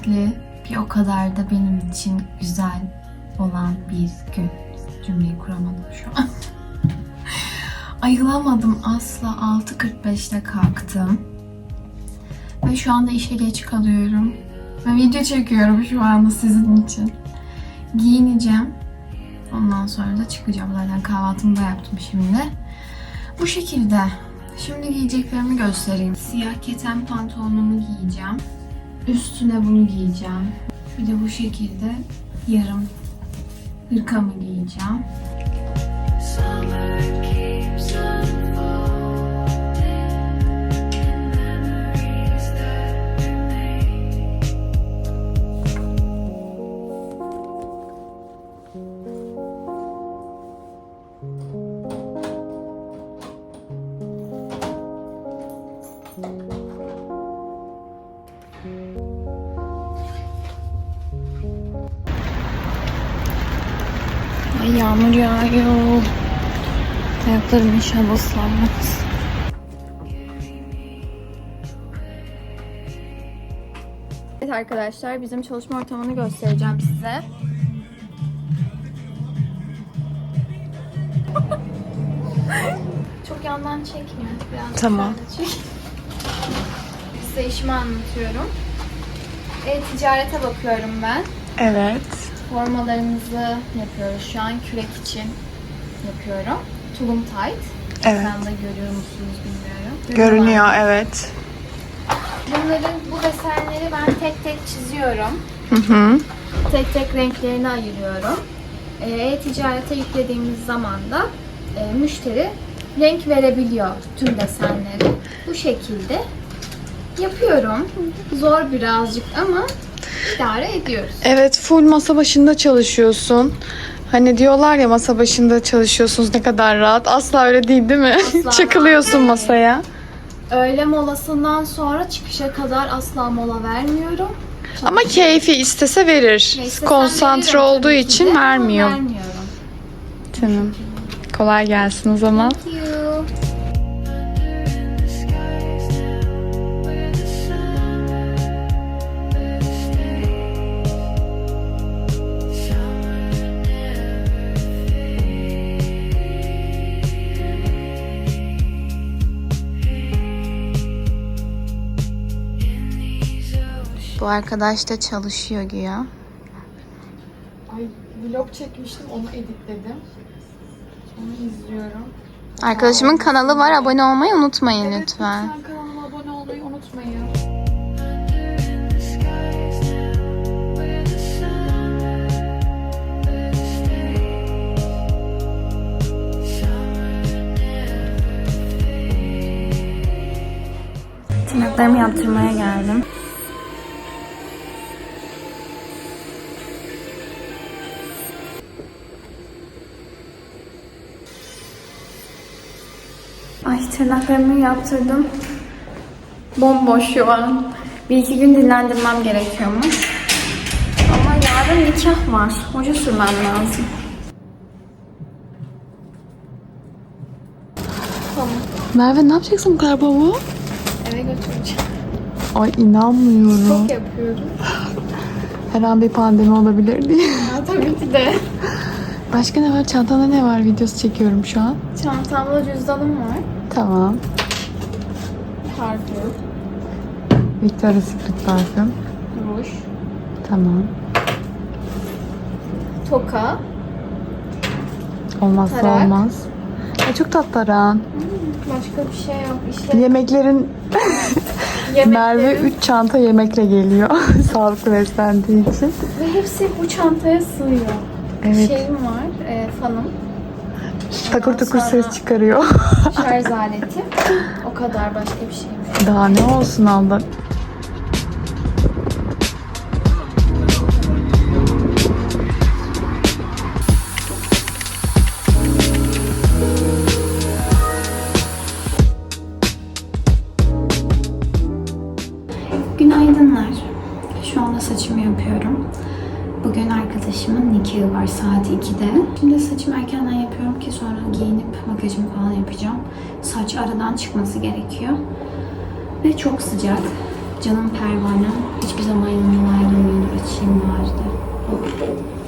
Kasvetli bir o kadar da benim için güzel olan bir gün. Cümleyi kuramadım şu an. Ayılamadım asla. 6.45'te kalktım. Ve şu anda işe geç kalıyorum. Ve video çekiyorum şu anda sizin için. Giyineceğim. Ondan sonra da çıkacağım. Zaten kahvaltımı da yaptım şimdi. Bu şekilde. Şimdi giyeceklerimi göstereyim. Siyah keten pantolonumu giyeceğim. Üstüne bunu giyeceğim. Bir de bu şekilde yarım hırkamı giyeceğim. Summer Ay yağmur yağıyor. Ayaklarım inşallah ıslanmaz. Evet arkadaşlar bizim çalışma ortamını göstereceğim size. Çok yandan çekme. Biraz Tamam. çek. Size işimi anlatıyorum. E-ticarete bakıyorum ben. Evet. Formalarımızı yapıyoruz şu an kürek için yapıyorum. Tulum tight. Evet. Ekranda görüyor musunuz bilmiyorum. Görünüyor evet. Bunların bu desenleri ben tek tek çiziyorum. Hı hı. Tek tek renklerini ayırıyorum. Ee, E-ticarete yüklediğimiz zaman da e, müşteri renk verebiliyor tüm desenleri. Bu şekilde yapıyorum. Zor birazcık ama idare ediyoruz. Evet full masa başında çalışıyorsun. Hani diyorlar ya masa başında çalışıyorsunuz ne kadar rahat. Asla öyle değil değil mi? Asla Çakılıyorsun rahat masaya. Öğle molasından sonra çıkışa kadar asla mola vermiyorum. Ama keyfi istese verir. Neyse, Konsantre veririm olduğu için vermiyor. Vermiyorum. Canım. Kolay gelsin o zaman. Thank you. Arkadaş da çalışıyor güya. Ay vlog çekmiştim onu editledim. Onu izliyorum. Arkadaşımın kanalı var. Abone olmayı unutmayın lütfen. Lütfen kanalıma abone olmayı unutmayın. Under the skies tırnaklarımı yaptırdım. Bomboş şu an. Bir iki gün dinlendirmem gerekiyormuş. Ama yarın nikah var. Hoca sürmem lazım. Merve ne yapacaksın bu kadar baba? Eve götüreceğim. Ay inanmıyorum. Çok yapıyorum. Her an bir pandemi olabilir diye. Ya, tabii ki de. Başka ne var? Çantanda ne var? Videosu çekiyorum şu an. Çantamda cüzdanım var. Tamam. Parfüm, Victoria's Secret parfüm. ruj, Tamam. toka, Olmazsa Tarak. olmaz. Ay çok tatlı Aran. başka bir şey yok. İşte Yemeklerin yemeklerim Merve 3 çanta yemekle geliyor. Sağlıklı beslendiği için. ve hepsi bu çantaya sığıyor. Evet. Şeyim var, e, fanım, takır takır sonra- ses çıkarıyor. şarj aleti. O kadar başka bir şeyim yok. Daha ne olsun abla. Günaydınlar. Şu anda saçımı yapıyorum. Bugün arkadaşımın nikahı var saat 2'de. Şimdi saçımı erkenden yapıyorum ki sonra giyinip makyajımı falan yapacağım. Saç aradan çıkması gerekiyor. Ve çok sıcak. Canım pervanem. Hiçbir zaman yanımdan ayrılmıyordur. Açayım bari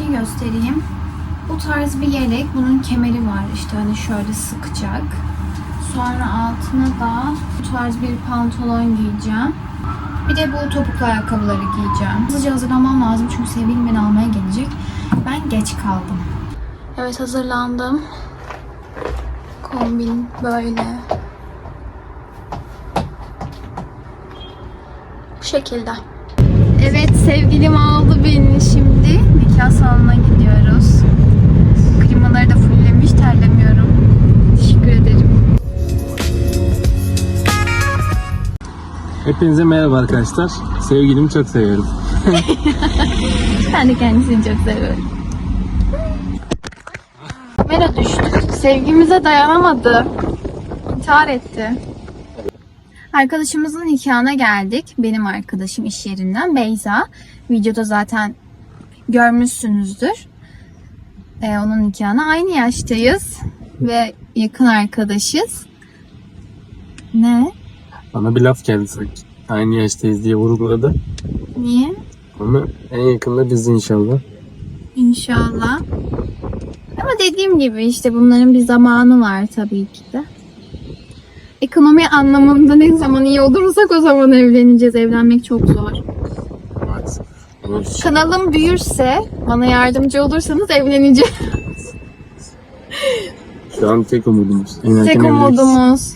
şeyi göstereyim. Bu tarz bir yelek. Bunun kemeri var işte hani şöyle sıkacak. Sonra altına da bu tarz bir pantolon giyeceğim. Bir de bu topuklu ayakkabıları giyeceğim. Hızlıca hazırlanmam lazım çünkü sevgilim beni almaya gelecek. Ben geç kaldım. Evet hazırlandım. Kombin böyle. Bu şekilde. Evet sevgilim aldı beni şimdi. Hepinize merhaba arkadaşlar. Sevgilimi çok seviyorum. Ben de kendisini çok seviyorum. Kamera düştü. Sevgimize dayanamadı. İntihar etti. Arkadaşımızın nikahına geldik. Benim arkadaşım iş yerinden Beyza. Videoda zaten görmüşsünüzdür. Ee, onun nikahına aynı yaştayız. Ve yakın arkadaşız. Ne? Bana bir laf geldi sanki. Aynı yaştayız diye vurguladı. Niye? Ama en yakında biz inşallah. İnşallah. Ama dediğim gibi işte bunların bir zamanı var tabii ki de. Ekonomi anlamında ne zaman iyi olursak o zaman evleneceğiz. Evlenmek çok zor. Maalesef. Kanalım büyürse, bana yardımcı olursanız evleneceğim. Şu an tek umudumuz. En Tek umudumuz.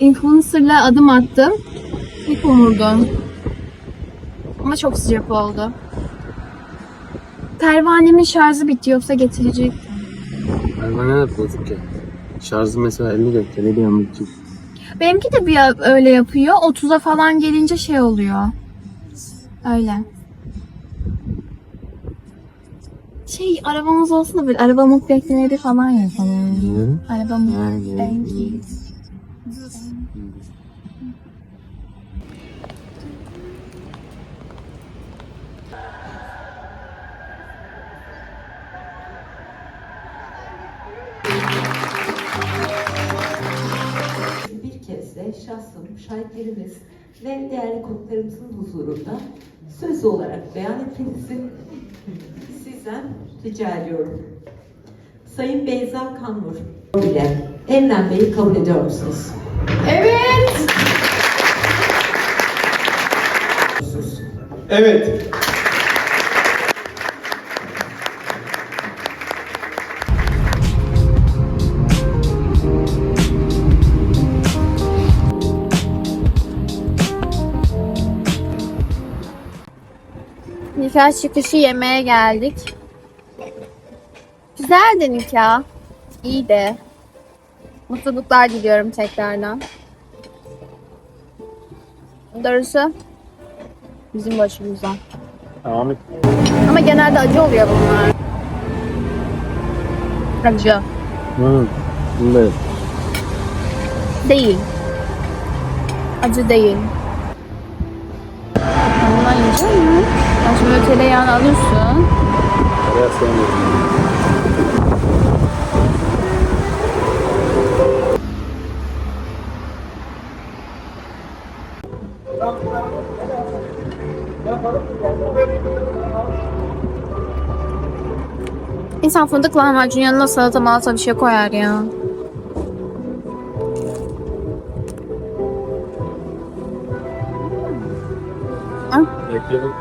Influencer'la adım attım. Tek umudum. Ama çok sıcak oldu. Pervanemin şarjı bitti yoksa getirecek. Pervane de bozuk ya. Şarjı mesela 50 dakikada bir anda bitiyor. Benimki de bir öyle yapıyor. 30'a falan gelince şey oluyor. Öyle. Şey arabamız olsun da böyle araba muhabbetleri falan yapalım. Araba Ha, şahsım, şahitlerimiz ve değerli konuklarımızın huzurunda söz olarak beyan etmenizi sizden rica ediyorum. Sayın Beyza Kanmur ile evlenmeyi kabul ediyor musunuz? Evet. Nikah çıkışı yemeğe geldik. Güzeldi nikah. İyiydi. Mutluluklar diliyorum tekrardan. Darısı bizim başımıza. Et. Ama genelde acı oluyor bunlar. Acı. Hı. Yap. Değil. Acı değil. Mi? Ya şimdi tereyağını alıyorsun. Biraz sevmiyorum. İnsan fındık lahmacun yanına salata malata bir şey koyar ya. Bekleyelim.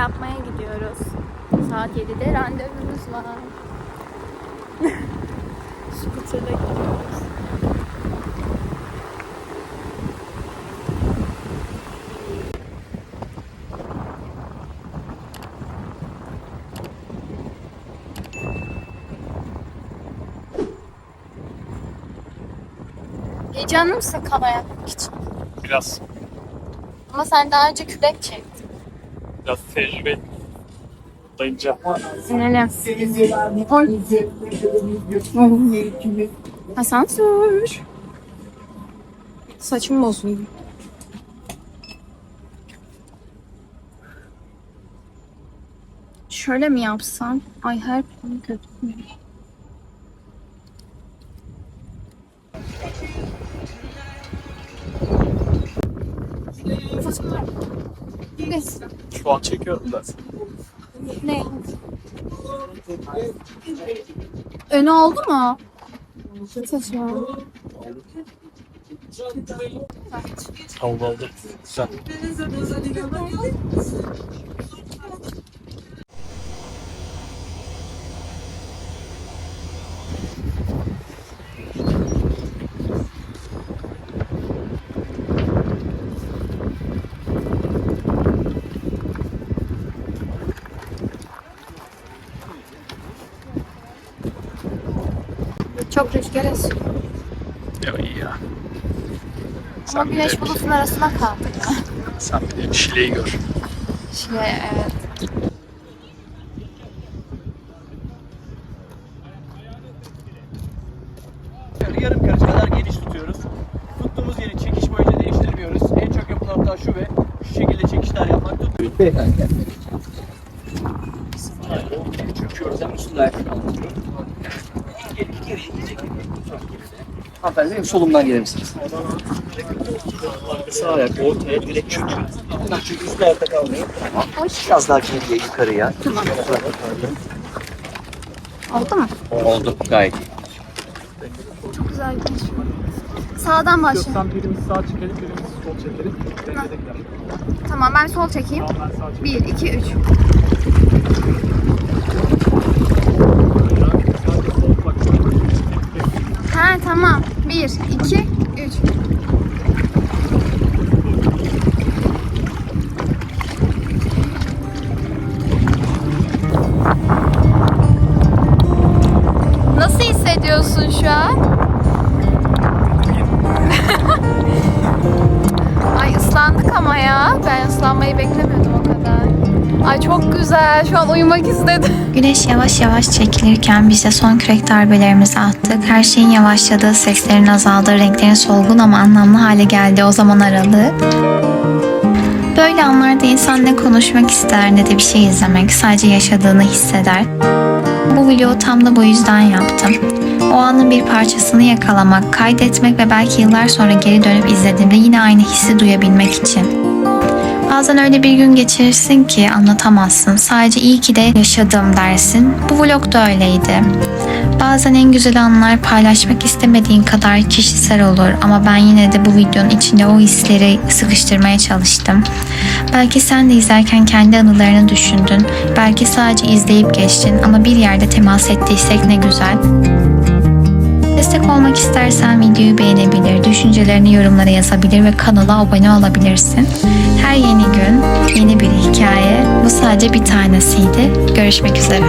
Yapmaya gidiyoruz. Saat 7'de randevumuz var. Scooter'da gidiyoruz. Heyecanlı mısın kano yapmak için? Biraz, Ama sen daha önce kürek çektin. Biraz tecrübe dayınca. Sinelim. Asansör. Saçım bozuldu. Şöyle mi yapsam? Ay her planı kötü. Şu an çekiyorum zaten. Ne? Önü oldu mu? Saçma. Oldu oldu. Güzel. Çok rüzgar esiyor. Ya iyi ya. Ama güneş bulutun arasına kaldık. Sen bir de Şile'yi gör. Şey, evet. Yarım karış kadar geniş tutuyoruz. Tuttuğumuz yeri çekiş boyunca değiştirmiyoruz. En çok yapılan hata şu ve şu şekilde çekişler yapmak. Beyefendi. Çöküyoruz. Hem üstünde ayakta kaldırıyorum. Hanımefendi benim solumdan gelir misiniz? Sağ ayak ortaya direkt çöküyor. Hemen çünkü üstü ayakta kalmıyor. Biraz daha geriye yukarıya. Tamam. Oldu mu? Oldu gayet iyi. Çok güzel var. Sağdan başla. Sen birimiz sağ çekelim, birimiz sol çekelim. Dengedekiler. Tamam ben sol çekeyim. Tamam ben sağ 1, 2, 3. çekeyim. Sadece sol bak. Ha tamam. 1, 2, 3. güzel. Şu an uyumak istedim. Güneş yavaş yavaş çekilirken biz de son kürek darbelerimizi attık. Her şeyin yavaşladığı, seslerin azaldığı, renklerin solgun ama anlamlı hale geldiği o zaman aralığı. Böyle anlarda insan ne konuşmak ister ne de bir şey izlemek, sadece yaşadığını hisseder. Bu vlogu tam da bu yüzden yaptım. O anın bir parçasını yakalamak, kaydetmek ve belki yıllar sonra geri dönüp izlediğimde yine aynı hissi duyabilmek için. Bazen öyle bir gün geçirirsin ki anlatamazsın. Sadece iyi ki de yaşadım dersin. Bu vlog da öyleydi. Bazen en güzel anlar paylaşmak istemediğin kadar kişisel olur ama ben yine de bu videonun içinde o hisleri sıkıştırmaya çalıştım. Belki sen de izlerken kendi anılarını düşündün. Belki sadece izleyip geçtin ama bir yerde temas ettiysek ne güzel. Destek olmak istersen videoyu beğenebilir, düşüncelerini yorumlara yazabilir ve kanala abone olabilirsin. Her yeni gün yeni bir hikaye. Bu sadece bir tanesiydi. Görüşmek üzere.